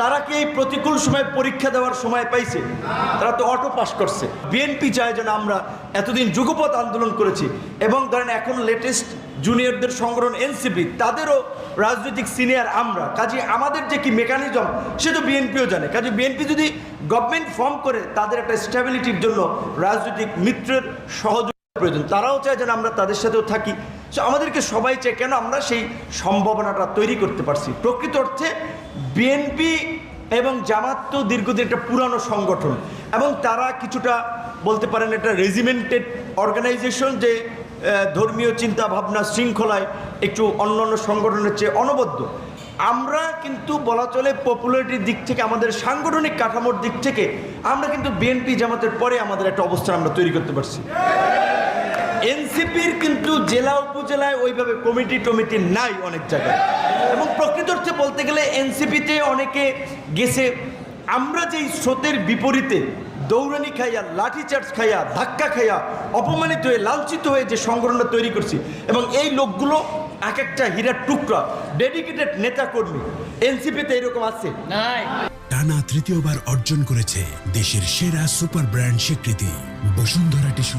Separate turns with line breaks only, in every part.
তারা কি এই প্রতিকূল সময় পরীক্ষা দেওয়ার সময় পাইছে? তারা তো অটো পাস করছে। বিএনপি চায় যেন আমরা এতদিন যুগপথ আন্দোলন করেছি এবং ধরেন এখন লেটেস্ট জুনিয়রদের সংগঠন এনসিপি তাদেরও রাজনৈতিক সিনিয়র আমরা। কাজে আমাদের যে কি মেকানিজম সে তো বিএনপিও জানে। কাজে বিএনপি যদি গভর্নমেন্ট ফর্ম করে, তাদের একটা স্ট্যাবিলিটির জন্য রাজনৈতিক মিত্রের সহযোগিতা প্রয়োজন। তারাও চায় যেন আমরা তাদের সাথেও থাকি। So, আমাদেরকে সবাই চায়, কেন আমরা সেই সম্ভাবনাটা তৈরি করতে পারছি? প্রকৃত অর্থে বিএনপি এবং জামাত তো দীর্ঘদিন একটা পুরানো সংগঠন এবং তারা কিছুটা বলতে পারেন একটা রেজিমেন্টেড অর্গানাইজেশন যে ধর্মীয় চিন্তা ভাবনা শৃঙ্খলায় একটু অন্য অন্য সংগঠনের চেয়ে অনবদ্য। আমরা কিন্তু বলা চলে পপুলারিটির দিক থেকে, আমাদের সাংগঠনিক কাঠামোর দিক থেকে, আমরা কিন্তু বিএনপি জামাতের পরে আমাদের একটা অবস্থান আমরা তৈরি করতে পারছি। এনসিপির কিন্তু জেলা উপজেলায় ওইভাবে কমিটি টমিটি নাই অনেক জায়গায়। এবং প্রকৃত অর্থে বলতে গেলে এনসিপিতে অনেকে গেছে আমরা যেই স্রোতের বিপরীতে দৌড়ানি খাইয়া লাঠিচার্জ খাইয়া ধাক্কা খাইয়া অপমানিত হয়ে লাঞ্ছিত হয়ে যে সংগঠনটা তৈরি করছি এবং এই লোকগুলো এক একটা হীরার টুকরা ডেডিকেটেড নেতাকর্মী এনসিপিতে এরকম আছে।
টানা তৃতীয়বার অর্জন করেছে দেশের সেরা সুপার ব্র্যান্ড স্বীকৃতি বসুন্ধরা টিস্যু।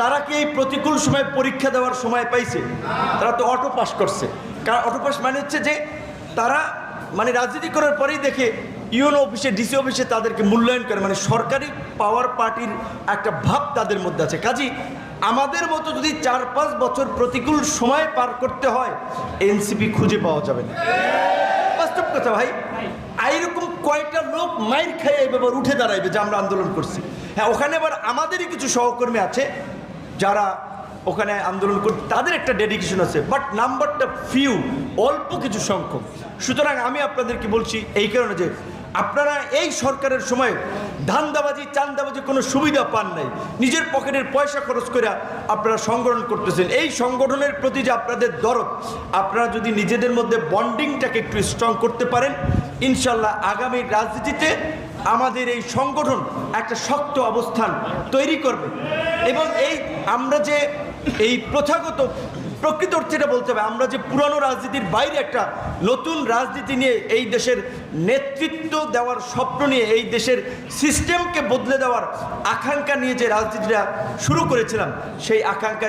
তারা কি এই প্রতিকূল সময় পরীক্ষা দেওয়ার সময় পাইছে? তারা তো অটো পাস করছে। কারণ অটো পাস মানে হচ্ছে যে তারা মানে রাজনীতি করার পরেই দেখে ইউনো অফিসে, ডিসি অফিসে তাদেরকে মূল্যায়ন করে। মানে সরকারি পাওয়ার পার্টির একটা ভাব তাদের মধ্যে আছে। কাজী, আমাদের মতো যদি চার পাঁচ বছর প্রতিকূল সময় পার করতে হয়, এনসিপি খুঁজে পাওয়া যাবে না। বাস্তব কথা ভাই, এইরকম কয়টা লোক মাইর খাইয়ে এইভাবে উঠে দাঁড়াইবে যে আমরা আন্দোলন করছি? হ্যাঁ ওখানে আবার আমাদেরই কিছু সহকর্মী আছে। যারা ওখানে আন্দোলন কর তাদের একটা ডেডিকেশন আছে বাট নাম্বারটা ফিউ অল্প কিছু সংখ্যক। সুতরাং আমি আপনাদেরকে বলছি এই কারণে যে আপনারা এই সরকারের সময় ধান্দাবাজি, চান্দাবাজি কোনো সুবিধা পান নাই। নিজের পকেটের পয়সা খরচ করে আপনারা সংগঠন করতেছেন। এই সংগঠনের প্রতি যে আপনাদের দরদ, আপনারা যদি নিজেদের মধ্যে বন্ডিংটাকে একটু স্ট্রং করতে পারেন, ইনশাল্লাহ আগামী রাজনীতিতে আমাদের এই সংগঠন একটা শক্ত অবস্থান তৈরি করবে। এবং এই আমরা যে এই প্রথাগত প্রকৃত অর্থে এটা বলতে হবে, আমরা যে পুরানো রাজনীতির বাইরে একটা নতুন রাজনীতি নিয়ে এই দেশের নেতৃত্ব দেওয়ার স্বপ্ন নিয়ে এই দেশের সিস্টেমকে বদলে দেওয়ার আকাঙ্ক্ষা নিয়ে যে রাজনীতিটা শুরু করেছিলাম, সেই আকাঙ্ক্ষা